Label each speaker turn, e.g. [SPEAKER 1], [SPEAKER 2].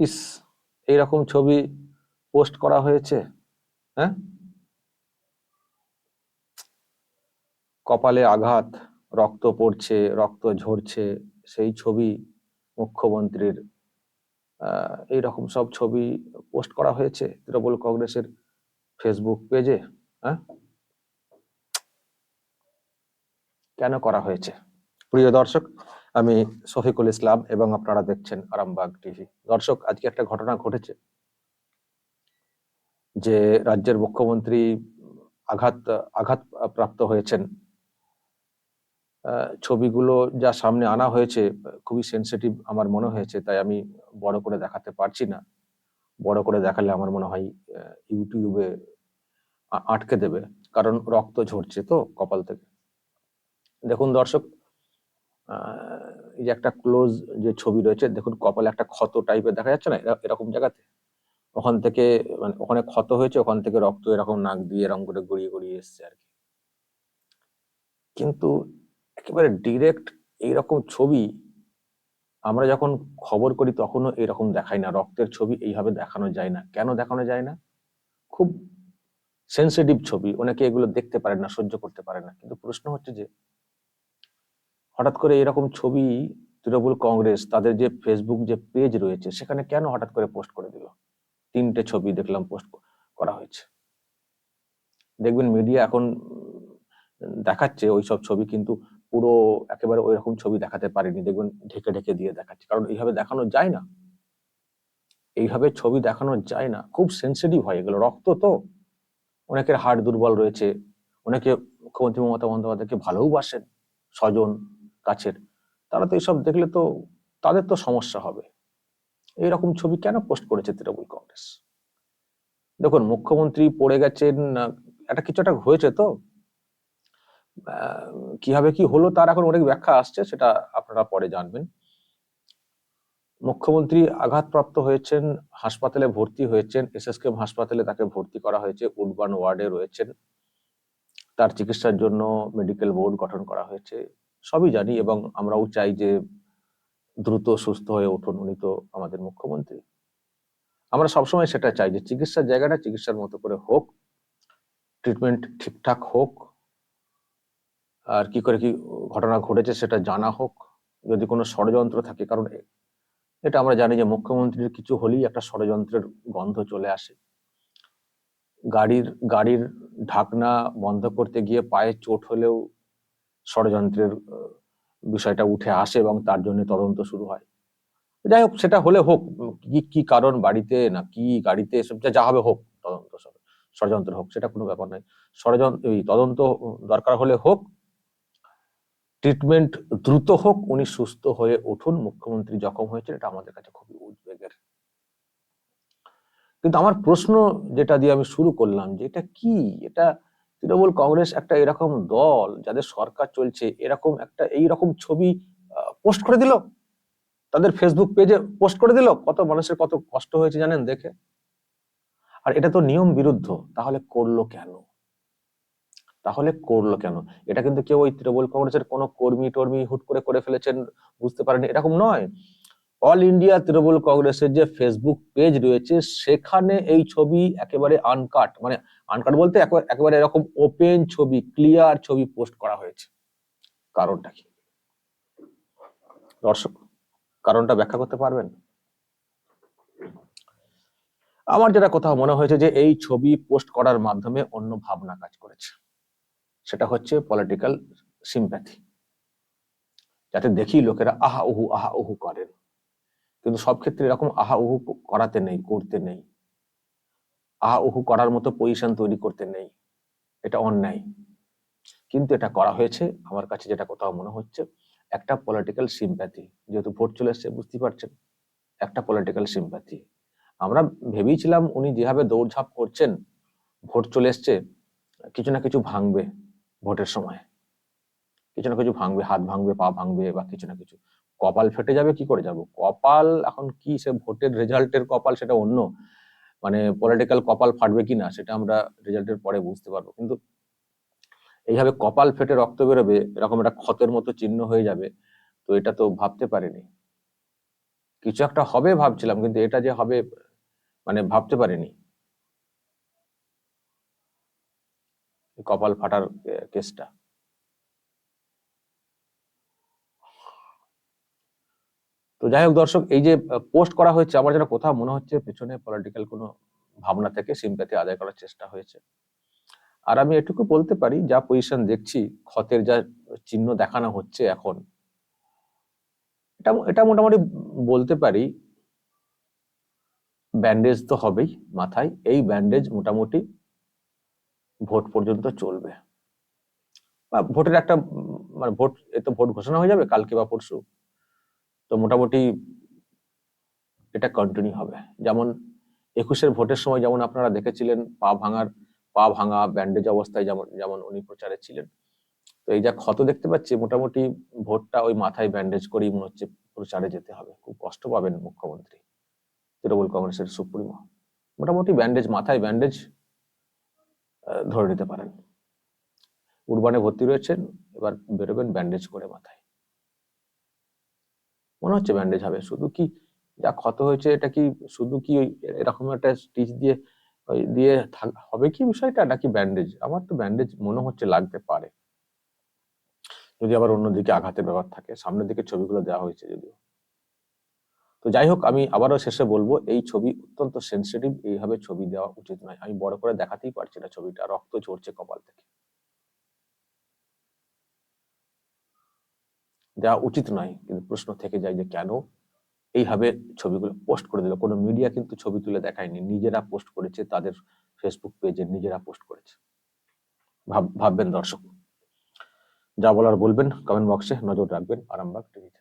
[SPEAKER 1] ইস এইরকম ছবি পোস্ট করা হয়েছে হ্যাঁ? কপালে আঘাত রক্ত পড়ছে রক্ত ঝরছে সেই ছবি মুখ্যমন্ত্রীর আহ, এইরকম সব ছবি পোস্ট করা হয়েছে তৃণমূল কংগ্রেসের ফেসবুক পেজে হ্যাঁ? কেন করা হয়েছে? প্রিয় দর্শক আমি শফিকুল ইসলাম এবং আপনারা দেখছেন আরামবাগ টিভি। দর্শক, আজকে একটা ঘটনা ঘটেছে যে রাজ্যের মুখ্যমন্ত্রী আঘাত আঘাত প্রাপ্ত হয়েছেন। ছবিগুলো যা সামনে আনা হয়েছে খুবই সেনসিটিভ আমার মনে হয়েছে, তাই আমি বড় করে দেখাতে পারছি না। বড় করে দেখালে আমার মনে হয় ইউটিউবে আটকে দেবে, কারণ রক্ত ঝরছে তো কপাল থেকে। দেখুন দর্শক এই যে একটা ক্লোজ যে ছবি রয়েছে, দেখুন কপালে একটা ক্ষত টাইপের দেখা যাচ্ছে না? এরকম জায়গাতে? ওখান থেকে মানে ওখানে ক্ষত হয়েছে, ওখান থেকে রক্ত এরকম নাক দিয়ে এরকম করে গড়িয়ে গড়িয়ে এসছে আর কি। কিন্তু একেবারে ডিরেক্ট এইরকম ছবি আমরা যখন খবর করি, তখনও এরকম দেখাই না। রক্তের ছবি এইভাবে দেখানো যায় না। কেন দেখানো যায় না? খুব সেন্সিটিভ ছবি। অনেকে এগুলো দেখতে পারে না, সহ্য করতে পারে না। কিন্তু প্রশ্ন হচ্ছে যে হঠাৎ করে এরকম ছবি তৃণমূল কংগ্রেস, তাদের যে ফেসবুক যে পেজ রয়েছে, সেখানে কেন হঠাৎ করে পোস্ট করে দিল? তিনটে ছবি দেখলাম পোস্ট করা হয়েছে। দেখবেন মিডিয়া এখন দেখাচ্ছে ওই সব ছবি কিন্তু পুরো একেবারে ওই রকম ছবি দেখাতে পারেনি। দেখবেন ঢেকে ঢেকে দিয়ে দেখাচ্ছে। কারণ এইভাবে দেখানো যায় না। এইভাবে ছবি দেখানো যায় না। খুব সেন্সিটিভ হয় এগুলো। রক্ত তো অনেকের হাড় দুর্বল রয়েছে। অনেকে মুখ্যমন্ত্রী মমতা বন্দ্যোপাধ্যায়কে ভালোবাসেন স্বজন কাছের, তারা তো এসব দেখলে তো তাদের তো সমস্যা হবে। এইরকম ছবি কেন পোস্ট করেছে তৃণমূল কংগ্রেস? দেখুন, মুখ্যমন্ত্রী পড়ে গেছেন, একটা কিছু একটা হয়েছে তো। কীভাবে কি হলো তার এখন অনেক ব্যাখ্যা আসছে, সেটা আপনারা পরে জানবেন। মুখ্যমন্ত্রী আঘাতপ্রাপ্ত হয়েছেন, হাসপাতালে ভর্তি হয়েছেন এস এসএসকেএম হাসপাতালে তাকে ভর্তি করা হয়েছে উডবান ওয়ার্ডে রয়েছেন। তার চিকিৎসার জন্য মেডিকেল বোর্ড গঠন করা হয়েছে। সবই জানি এবং আমরাও চাই যে দ্রুত সুস্থ হয়ে উঠুন, উনি তো আমাদের মুখ্যমন্ত্রী। আমরা সবসময় সেটা চাই যে চিকিৎসার জায়গাটা চিকিৎসার মতো করে হোক ট্রিটমেন্ট ঠিকঠাক হোক, আর কি করে কি ঘটনা ঘটেছে সেটা জানা হোক, যদি কোনো ষড়যন্ত্র থাকে, কারণ এটা আমরা জানি যে মুখ্যমন্ত্রীর কিছু হলেই একটা ষড়যন্ত্রের গন্ধ চলে আসে। গাড়ির গাড়ির ঢাকনা বন্ধ করতে গিয়ে পায়ে চোট হলেও ষড়যন্ত্রের বিষয়টা উঠে আসে এবং তার জন্য তদন্ত শুরু হয়। যাই হোক, সেটা হলে হোক, কি কি কারণ বাড়িতে না কি গাড়িতে এসব যা যা হবে হোক, তদন্ত ষড়যন্ত্র হোক, সেটা কোনো ব্যাপার নয়। ষড়যন্ত্র, এই তদন্ত দরকার হলে হোক, ট্রিটমেন্ট দ্রুত হোক, উনি সুস্থ হয়ে উঠুন, মুখ্যমন্ত্রী জখম হয়েছে এটা আমাদের কাছে খুবই উদ্বেগের। কিন্তু আমার প্রশ্ন যেটা দিয়ে আমি শুরু করলাম, যে এটা কি? এটা তৃণমূল কংগ্রেস একটা এরকম দল যাদের সরকার চলছে, এরকম একটা এই রকম ছবি পোস্ট করে দিল? তাদের ফেসবুক পেজে পোস্ট করে দিল? কত মানুষের কত কষ্ট হয়েছে জানেন দেখে? আর এটা তো নিয়ম বিরুদ্ধ, তাহলে করল কেন? তাহলে করল কেন? এটা কিন্তু কেউ ওই তৃণমূল কংগ্রেসের কোনো কর্মী টর্মী হুট করে করে ফেলেছেন, বুঝতে পারেনি এরকম নয়। অল ইন্ডিয়া তৃণমূল কংগ্রেসের যে ফেসবুক পেজ রয়েছে, সেখানে এই ছবি একেবারে আনকাট মানে আনকাট বলতে একেবারে- এরকম ওপেন ছবি ক্লিয়ার ছবি পোস্ট করা হয়েছে। কারণটা কি? দর্শক, কারণটা ব্যাখ্যা করতে পারবেন? আমার যেটা কোথাও মনে হয়েছে যে এই ছবি পোস্ট করার মাধ্যমে অন্য ভাবনা কাজ করেছে। সেটা হচ্ছে পলিটিক্যাল সিম্প্যাথি যাতে দেখি লোকেরা আহা উহু আহা উহু করেন। কিন্তু সব ক্ষেত্রে এরকম আহা উহু করাতে নেই, করতে নেই। আহা উহু করার মতো পজিশন তৈরি করতে নেই। এটা অন্যায়। কিন্তু এটা করা হয়েছে, আমার কাছে যেটা কোথাও মনে হচ্ছে, একটা পলিটিক্যাল সিম্প্যাথি যেহেতু ভোট চলে এসছে, বুঝতেই পারছেন? একটা পলিটিক্যাল সিম্প্যাথি আমরা ভেবেছিলাম উনি যেভাবে দৌড়ঝাঁপ করছেন, ভোট চলে এসছে, কিছু না কিছু ভাঙবে ভোটের সময়। কিছু না কিছু ভাঙবে, হাত ভাঙবে, পা ভাঙবে বা কিছু না কিছু। কপাল ফেটে যাবে, কি করে যাব? কপাল, এখন কি সে ভোটের রেজাল্টের কপাল সেটা অন্য। মানে পলিটিক্যাল কপাল ফাটবে কি না, সেটা আমরা রেজাল্টের পরে বুঝতে পারব। কিন্তু এইভাবে কপাল ফেটে রক্ত বেরোবে, এরকম একটা ক্ষতের মতো চিহ্ন হয়ে যাবে, তো এটা তো ভাবতে পারিনি। কিছু একটা হবে ভাবছিলাম, কিন্তু এটা যে হবে মানে ভাবতে পারিনি। কপাল ফাটার কেসটা। তো যাই হোক দর্শক, এই যে পোস্ট করা হয়েছে, আমার যেটা কোথাও মনে হচ্ছে পেছনে পলিটিক্যাল কোনো ভাবনা থেকে সিম্প্যাথি আদায় করার চেষ্টা হয়েছে। আর আমি এটুকু বলতে পারি, যা পজিশন দেখছি, ক্ষতের যা চিহ্ন দেখানো হচ্ছে এখন, এটা এটা মোটামুটি বলতে পারি ব্যান্ডেজ তো হবেই মাথায়, এই ব্যান্ডেজ মোটামুটি ভোট পর্যন্ত চলবে। বা ভোটের একটা মানে ভোট, এ তো ভোট ঘোষণা হয়ে যাবে, কালকে বা পরশু। তো মোটামুটি এটা কন্টিনিউ হবে। যেমন একুশের ভোটের সময় যেমন আপনারা দেখেছিলেন, পা ভাঙার, পা ভাঙা ব্যান্ডেজ অবস্থায় যেমন যেমন উনি প্রচারে ছিলেন। তো এই যা ক্ষত দেখতে পাচ্ছি, মোটামুটি ভোটটা ওই মাথায় ব্যান্ডেজ করেই মনে হচ্ছে প্রচারে যেতে হবে। খুব কষ্ট পাবেন মুখ্যমন্ত্রী, তৃণমূল কংগ্রেসের সুপ্রিমো। মোটামুটি ব্যান্ডেজ মাথায় ব্যান্ডেজ ধরে নিতে পারেন। উরবানে ভর্তি রয়েছেন, এবার বেরোবেন ব্যান্ডেজ করে মাথায়। মনে হচ্ছে ব্যান্ডেজ হবে। শুধু কি যা ক্ষত হয়েছে এটা কি শুধু কি ওই এরকম একটা স্টিচ দিয়ে ওই দিয়ে হবে কি বিষয়টা নাকি ব্যান্ডেজ আমার তো ব্যান্ডেজ মনে হচ্ছে লাগতে পারে। যদি আবার অন্যদিকে আঘাতের ব্যাপার থাকে, সামনের দিকে ছবিগুলো দেওয়া হয়েছে যদিও। তো যাই হোক, আমি আবারও শেষে বলব, এই ছবি অত্যন্ত সেন্সিটিভ এইভাবে ছবি দেওয়া উচিত নয়। আমি বড় করে দেখাতেই পারছি না ছবিটা, রক্ত ঝরছে কপাল থেকে। দেওয়া উচিত নয়, কিন্তু প্রশ্ন থেকে যায় যে কেন? এইভাবে ছবিগুলো পোস্ট করে দিল। কোনো মিডিয়া কিন্তু ছবি তুলে দেখায়নি। নিজেরা পোস্ট করেছে, তাদের ফেসবুক পেজে নিজেরা পোস্ট করেছে। ভাব, ভাববেন দর্শক। যা বলার বলবেন কমেন্ট বক্সে নজর রাখবেন। আরামবাগ টিভিতে